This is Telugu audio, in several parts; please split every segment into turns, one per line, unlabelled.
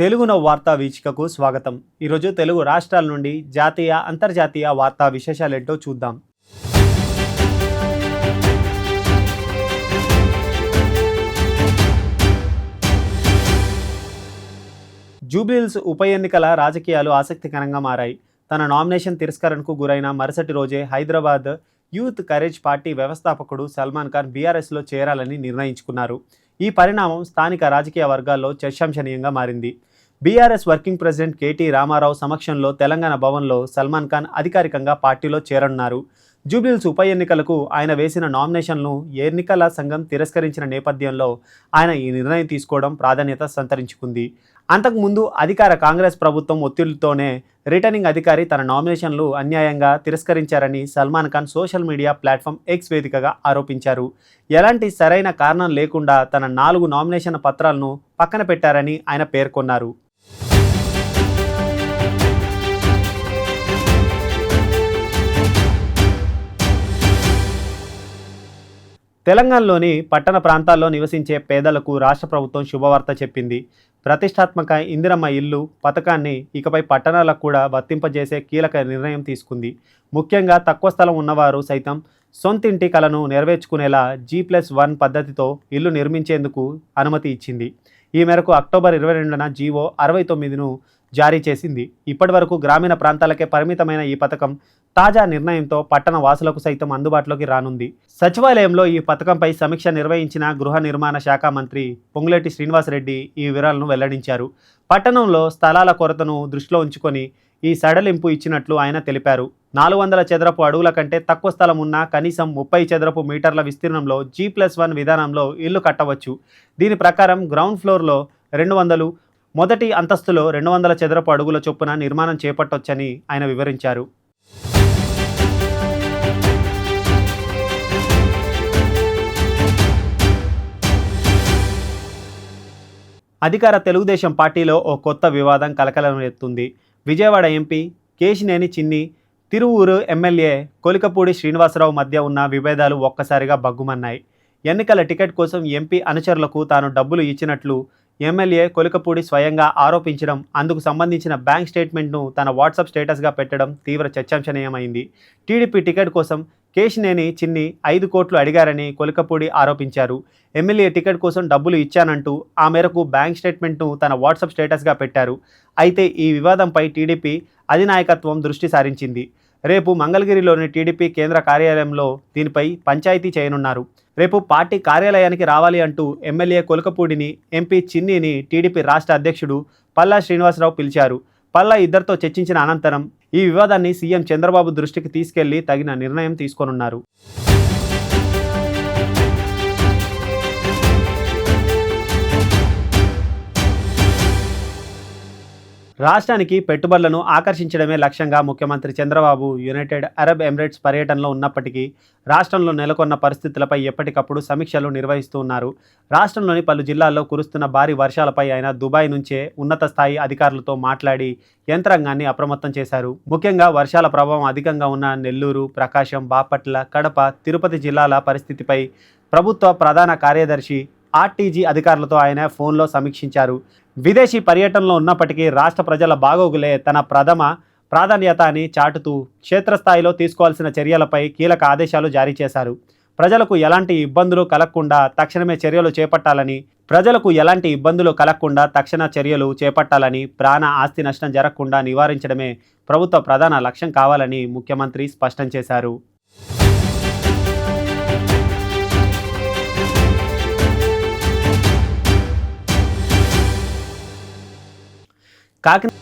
తెలుగున వార్తా వీచికకు స్వాగతం. ఈరోజు తెలుగు రాష్ట్రాల నుండి జాతీయ అంతర్జాతీయ వార్తా విశేషాలేంటో చూద్దాం. జూబ్లీహిల్స్ ఉప ఎన్నికల రాజకీయాలు ఆసక్తికరంగా మారాయి. తన నామినేషన్ తిరస్కరణకు గురైన మరుసటి రోజే హైదరాబాద్ యూత్ కరేజ్ పార్టీ వ్యవస్థాపకుడు సల్మాన్ ఖాన్ బీఆర్ఎస్లో చేరాలని నిర్ణయించుకున్నారు. ఈ పరిణామం స్థానిక రాజకీయ వర్గాల్లో చర్చాంశనీయంగా మారింది. BRS working president K T Ramarao సమక్షంలో తెలంగాణ భవన్లో సల్మాన్ ఖాన్ అధికారికంగా పార్టీలో చేరనున్నారు. జూబ్లీహిల్స్ ఉప ఎన్నికలకు ఆయన వేసిన నామినేషన్ను ఎన్నికల సంఘం తిరస్కరించిన నేపథ్యంలో ఆయన ఈ నిర్ణయం తీసుకోవడం ప్రాధాన్యత సంతరించుకుంది. అంతకుముందు అధికార కాంగ్రెస్ ప్రభుత్వం ఒత్తిడితోనే రిటర్నింగ్ అధికారి తన నామినేషన్లు అన్యాయంగా తిరస్కరించారని Salman Khan social media platform X వేదికగా ఆరోపించారు. ఎలాంటి సరైన కారణం లేకుండా తన నాలుగు నామినేషన్ పత్రాలను పక్కన పెట్టారని ఆయన పేర్కొన్నారు. తెలంగాణలోని పట్టణ ప్రాంతాల్లో నివసించే పేదలకు రాష్ట్ర ప్రభుత్వం శుభవార్త చెప్పింది. ప్రతిష్టాత్మక ఇందిరమ్మ ఇల్లు పథకాన్ని ఇకపై పట్టణాలకు కూడా వర్తింపజేసే కీలక నిర్ణయం తీసుకుంది. ముఖ్యంగా తక్కువ స్థలం ఉన్నవారు సైతం సొంతింటి కలను నెరవేర్చుకునేలా జీ ప్లస్ వన్ పద్ధతితో ఇల్లు నిర్మించేందుకు అనుమతి ఇచ్చింది. ఈ మేరకు అక్టోబర్ ఇరవై రెండున జీవో అరవై తొమ్మిదిను జారీ చేసింది. ఇప్పటివరకు గ్రామీణ ప్రాంతాలకే పరిమితమైన ఈ పథకం తాజా నిర్ణయంతో పట్టణ వాసులకు సైతం అందుబాటులోకి రానుంది. సచివాలయంలో ఈ పథకంపై సమీక్ష నిర్వహించిన గృహ నిర్మాణ శాఖ మంత్రి పొంగులేటి శ్రీనివాసరెడ్డి ఈ వివరాలను వెల్లడించారు. పట్టణంలో స్థలాల కొరతను దృష్టిలో ఉంచుకొని ఈ సడలింపు ఇచ్చినట్లు ఆయన తెలిపారు. నాలుగు వందల చదరపు అడుగుల కంటే తక్కువ స్థలం ఉన్న కనీసం ముప్పై చదరపు మీటర్ల విస్తీర్ణంలో జీ ప్లస్ వన్ విధానంలో ఇల్లు కట్టవచ్చు. దీని ప్రకారం గ్రౌండ్ ఫ్లోర్లో రెండు వందలు మొదటి అంతస్తులో రెండు వందల చదరపు అడుగుల చొప్పున నిర్మాణం చేపట్టొచ్చని ఆయన వివరించారు. అధికార తెలుగుదేశం పార్టీలో ఓ కొత్త వివాదం కలకలం ఎత్తుంది విజయవాడ ఎంపీ కేశినేని చిన్ని తిరువూరు ఎమ్మెల్యే కొలికపూడి శ్రీనివాసరావు మధ్య ఉన్న విభేదాలు ఒక్కసారిగా బగ్గుమన్నాయి ఎన్నికల టికెట్ కోసం ఎంపీ అనుచరులకు తాను డబ్బులు ఇచ్చినట్లు ఎమ్మెల్యే కొలికపూడి స్వయంగా ఆరోపించడం అందుకు సంబంధించిన బ్యాంక్ స్టేట్మెంట్ను తన వాట్సాప్ స్టేటస్గా పెట్టడం తీవ్ర చర్చాంశనీయమైంది టీడీపీ టికెట్ కోసం కేశినేని చిన్ని ఐదు కోట్లు అడిగారని కొలికపూడి ఆరోపించారు. ఎమ్మెల్యే టికెట్ కోసం డబ్బులు ఇచ్చానంటూ ఆ మేరకు బ్యాంక్ స్టేట్మెంట్ను తన వాట్సాప్ స్టేటస్గా పెట్టారు. అయితే ఈ వివాదంపై టీడీపీ అధినాయకత్వం దృష్టి సారించింది. రేపు మంగళగిరిలోని టీడీపీ కేంద్ర కార్యాలయంలో దీనిపై పంచాయతీ చేయనున్నారు. రేపు పార్టీ కార్యాలయానికి రావాలి అంటూ ఎమ్మెల్యే కొలకపూడిని ఎంపీ చిన్నిని టీడీపీ రాష్ట్ర అధ్యక్షుడు పల్లా శ్రీనివాసరావు పిలిచారు. పల్లా ఇద్దరితో చర్చించిన అనంతరం ఈ వివాదాన్ని సీఎం చంద్రబాబు దృష్టికి తీసుకెళ్ళి తగిన నిర్ణయం తీసుకోనున్నారు. రాష్ట్రానికి పెట్టుబడులను ఆకర్షించడమే లక్ష్యంగా ముఖ్యమంత్రి చంద్రబాబు యునైటెడ్ అరబ్ ఎమిరేట్స్ పర్యటనలో ఉన్నప్పటికీ రాష్ట్రంలో నెలకొన్న పరిస్థితులపై ఎప్పటికప్పుడు సమీక్షలు నిర్వహిస్తూ ఉన్నారు. రాష్ట్రంలోని పలు జిల్లాల్లో కురుస్తున్న భారీ వర్షాలపై ఆయన దుబాయ్ నుంచే ఉన్నత స్థాయి అధికారులతో మాట్లాడి యంత్రాంగాన్ని అప్రమత్తం చేశారు. ముఖ్యంగా వర్షాల ప్రభావం అధికంగా ఉన్న నెల్లూరు ప్రకాశం బాపట్ల కడప తిరుపతి జిల్లాల పరిస్థితిపై ప్రభుత్వ ప్రధాన కార్యదర్శి ఆర్టీజీ అధికారులతో ఆయన ఫోన్లో సమీక్షించారు. విదేశీ పర్యటనలో ఉన్నప్పటికీ రాష్ట్ర ప్రజల బాగోగులే తన ప్రథమ ప్రాధాన్యత అని చాటుతూ క్షేత్రస్థాయిలో తీసుకోవాల్సిన చర్యలపై కీలక ఆదేశాలు జారీ చేశారు. ప్రజలకు ఎలాంటి ఇబ్బందులు కలగకుండా తక్షణమే చర్యలు చేపట్టాలని ప్రజలకు ఎలాంటి ఇబ్బందులు కలగకుండా తక్షణ చర్యలు చేపట్టాలని ప్రాణ ఆస్తి నష్టం జరగకుండా నివారించడమే ప్రభుత్వ ప్రధాన లక్ష్యం కావాలని ముఖ్యమంత్రి స్పష్టం చేశారు. కాకినాడ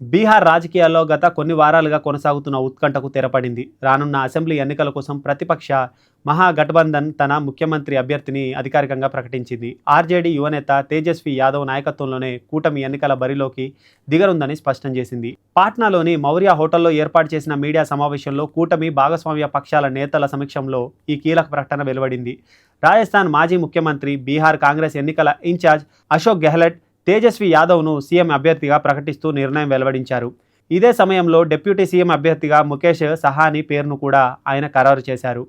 బీహార్ రాజకీయాల్లో గత కొన్ని వారాలుగా కొనసాగుతున్న ఉత్కంఠకు తెరపడింది. రానున్న అసెంబ్లీ ఎన్నికల కోసం ప్రతిపక్ష మహాగఠబంధన్ తన ముఖ్యమంత్రి అభ్యర్థిని అధికారికంగా ప్రకటించింది. ఆర్జేడీ యువనేత తేజస్వి యాదవ్ నాయకత్వంలోనే కూటమి ఎన్నికల బరిలోకి దిగరుందని స్పష్టం చేసింది. పాట్నాలోని మౌర్య హోటల్లో ఏర్పాటు చేసిన మీడియా సమావేశంలో కూటమి భాగస్వామ్య పక్షాల నేతల సమక్షంలో ఈ కీలక ప్రకటన వెలువడింది. రాజస్థాన్ మాజీ ముఖ్యమంత్రి బీహార్ కాంగ్రెస్ ఎన్నికల ఇన్ఛార్జ్ అశోక్ గెహ్లట్ తేజస్వి యాదవ్ను సీఎం అభ్యర్థిగా ప్రకటిస్తూ నిర్ణయం వెలువడించారు. ఇదే సమయంలో డిప్యూటీ సీఎం అభ్యర్థిగా ముఖేష్ సహాని పేరును కూడా ఆయన ఖరారు చేశారు.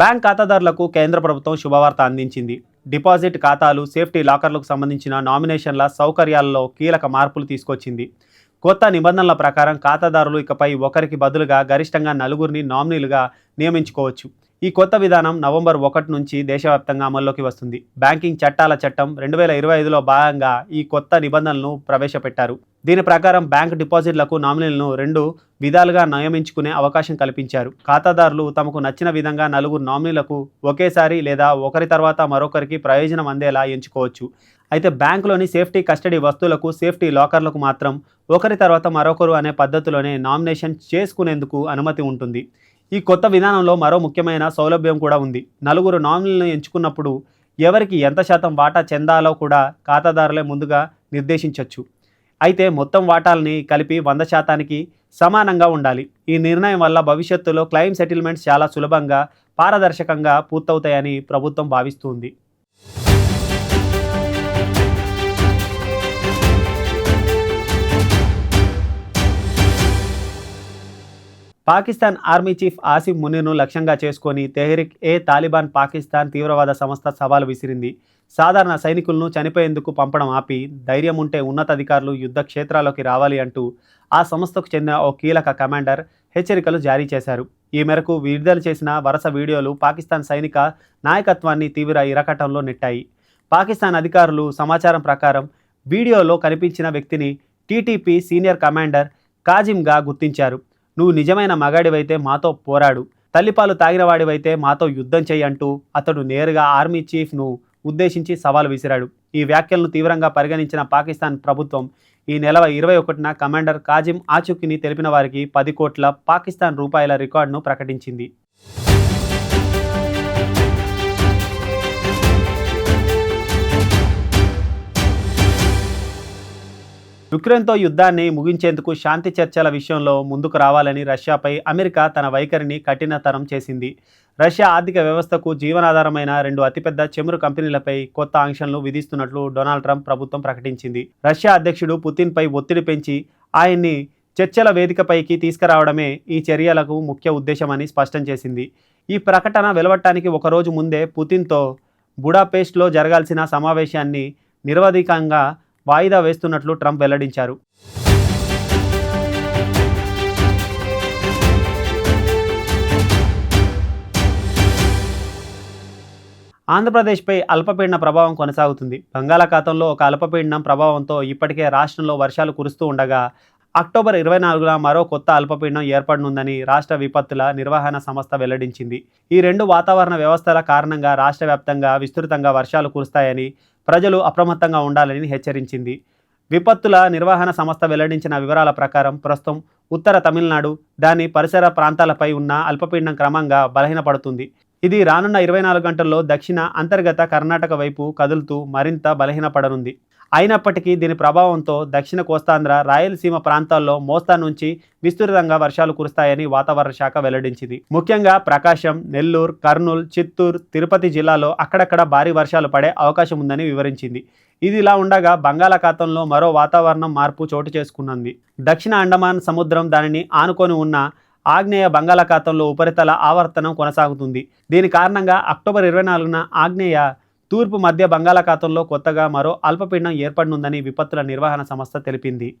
బ్యాంక్ ఖాతాదారులకు కేంద్ర ప్రభుత్వం శుభవార్త అందించింది. డిపాజిట్ ఖాతాలు సేఫ్టీ లాకర్లకు సంబంధించిన నామినేషన్ల సౌకర్యాలలో కీలక మార్పులు తీసుకొచ్చింది. కొత్త నిబంధనల ప్రకారం ఖాతాదారులు ఇకపై ఒకరికి బదులుగా గరిష్టంగా నలుగురిని నామినీలుగా నియమించుకోవచ్చు. ఈ కొత్త విధానం నవంబర్ ఒకటి నుంచి దేశవ్యాప్తంగా అమల్లోకి వస్తుంది. బ్యాంకింగ్ చట్టాల చట్టం రెండు వేల ఇరవై ఐదులో భాగంగా ఈ కొత్త నిబంధనలను ప్రవేశపెట్టారు. దీని ప్రకారం బ్యాంక్ డిపాజిట్లకు నామినీలను రెండు విధాలుగా నియమించుకునే అవకాశం కల్పించారు. ఖాతాదారులు తమకు నచ్చిన విధంగా నలుగురు నామినీలకు ఒకేసారి లేదా ఒకరి తర్వాత మరొకరికి ప్రయోజనం అందేలా ఎంచుకోవచ్చు. అయితే బ్యాంకులోని సేఫ్టీ కస్టడీ వస్తువులకు సేఫ్టీ లాకర్లకు మాత్రం ఒకరి తర్వాత మరొకరు అనే పద్ధతిలోనే నామినేషన్ చేసుకునేందుకు అనుమతి ఉంటుంది. ఈ కొత్త విధానంలో మరో ముఖ్యమైన సౌలభ్యం కూడా ఉంది. నలుగురు నామినీలను ఎంచుకున్నప్పుడు ఎవరికి ఎంత శాతం వాటా చెందాలో కూడా ఖాతాదారులే ముందుగా నిర్దేశించవచ్చు అయితే మొత్తం వాటాల్ని కలిపి వంద శాతానికి సమానంగా ఉండాలి. ఈ నిర్ణయం వల్ల భవిష్యత్తులో క్లెయిమ్ సెటిల్మెంట్స్ చాలా సులభంగా పారదర్శకంగా పూర్తవుతాయని ప్రభుత్వం భావిస్తుంది. పాకిస్తాన్ ఆర్మీ చీఫ్ ఆసిఫ్ మునీర్ను లక్ష్యంగా చేసుకొని తెహ్రిక్ ఏ తాలిబాన్ పాకిస్తాన్ తీవ్రవాద సంస్థ సవాలు విసిరింది. సాధారణ సైనికులను చనిపోయేందుకు పంపడం ఆపి ధైర్యం ఉంటే ఉన్నతాధికారులు యుద్ధ క్షేత్రాల్లోకి రావాలి అంటూ ఆ సంస్థకు చెందిన ఓ కీలక కమాండర్ హెచ్చరికలు జారీ చేశారు. ఈ మేరకు విడుదల చేసిన వరుస వీడియోలు పాకిస్తాన్ సైనిక నాయకత్వాన్ని తీవ్ర ఇరకటంలో నెట్టాయి. పాకిస్తాన్ అధికారులు సమాచారం ప్రకారం వీడియోలో కనిపించిన వ్యక్తిని టీటీపీ సీనియర్ కమాండర్ కాజిమ్గా గుర్తించారు. నువ్వు నిజమైన మగాడివైతే మాతో పోరాడు. తల్లిపాలు తాగినవాడివైతే మాతో యుద్ధం చేయంటూ అంటూ అతడు నేరుగా ఆర్మీ చీఫ్ను ఉద్దేశించి సవాల్ విసిరాడు. ఈ వ్యాఖ్యలను తీవ్రంగా పరిగణించిన పాకిస్తాన్ ప్రభుత్వం ఈ నెల ఇరవై ఒకటిన కమాండర్ కాజిం ఆచూకీని తెలిపిన వారికి పది కోట్ల పాకిస్తాన్ రూపాయల రికార్డును ప్రకటించింది. యుక్రెయిన్తో యుద్ధాన్ని ముగించేందుకు శాంతి చర్చల విషయంలో ముందుకు రావాలని రష్యాపై అమెరికా తన వైఖరిని కఠినతరం చేసింది. రష్యా ఆర్థిక వ్యవస్థకు జీవనాధారమైన రెండు అతిపెద్ద చమురు కంపెనీలపై కొత్త ఆంక్షలను విధిస్తున్నట్లు డొనాల్డ్ ట్రంప్ ప్రభుత్వం ప్రకటించింది. రష్యా అధ్యక్షుడు పుతిన్పై ఒత్తిడి పెంచి ఆయన్ని చర్చల వేదికపైకి తీసుకురావడమే ఈ చర్యలకు ముఖ్య ఉద్దేశమని స్పష్టం చేసింది. ఈ ప్రకటన వెలువడటానికి ఒకరోజు ముందే పుతిన్తో బుడాపేస్ట్లో జరగాల్సిన సమావేశాన్ని నిరవధికంగా వాయిదా వేస్తున్నట్లు ట్రంప్ వెల్లడించారు. ఆంధ్రప్రదేశ్పై అల్పపీడన ప్రభావం కొనసాగుతుంది. బంగాళాఖాతంలో ఒక అల్పపీడనం ప్రభావంతో ఇప్పటికే రాష్ట్రంలో వర్షాలు కురుస్తూ ఉండగా అక్టోబర్ ఇరవై నాలుగున మరో కొత్త అల్పపీడనం ఏర్పడనుందని రాష్ట్ర విపత్తుల నిర్వహణ సంస్థ వెల్లడించింది. ఈ రెండు వాతావరణ వ్యవస్థల కారణంగా రాష్ట్ర వ్యాప్తంగా విస్తృతంగా వర్షాలు కురుస్తాయని ప్రజలు అప్రమత్తంగా ఉండాలని హెచ్చరించింది. విపత్తుల నిర్వహణ సంస్థ వెల్లడించిన వివరాల ప్రకారం ప్రస్తుతం ఉత్తర తమిళనాడు దాని పరిసర ప్రాంతాలపై ఉన్న అల్పపీడనం క్రమంగా బలహీనపడుతుంది. ఇది రానున్న ఇరవై నాలుగు గంటల్లో దక్షిణ అంతర్గత కర్ణాటక వైపు కదులుతూ మరింత బలహీనపడనుంది. అయినప్పటికీ దీని ప్రభావంతో దక్షిణ కోస్తాంధ్ర రాయలసీమ ప్రాంతాల్లో మోస్తా నుంచి విస్తృతంగా వర్షాలు కురుస్తాయని వాతావరణ శాఖ వెల్లడించింది. ముఖ్యంగా ప్రకాశం నెల్లూరు కర్నూలు చిత్తూరు తిరుపతి జిల్లాలో అక్కడక్కడ భారీ వర్షాలు పడే అవకాశం ఉందని వివరించింది. ఇది ఇలా ఉండగా బంగాళాఖాతంలో మరో వాతావరణం మార్పు చోటు చేసుకున్నది. దక్షిణ అండమాన్ సముద్రం దానిని ఆనుకొని ఉన్న ఆగ్నేయ బంగాళాఖాతంలో ఉపరితల ఆవర్తనం కొనసాగుతుంది. దీని కారణంగా అక్టోబర్ ఇరవై నాలుగున ఆగ్నేయ తూర్పు మధ్య బంగాళాఖాతంలో కొత్తగా మరో అల్పపీడనం ఏర్పడనుందని విపత్తుల నిర్వహణ సంస్థ తెలిపింది.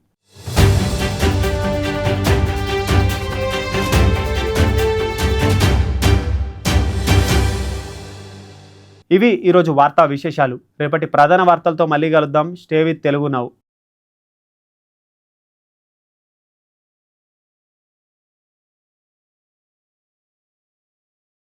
ఇవి ఈరోజు వార్తా విశేషాలు. రేపటి ప్రధాన వార్తలతో మళ్ళీ కలుద్దాం. స్టే విత్ తెలుగు నవ్వు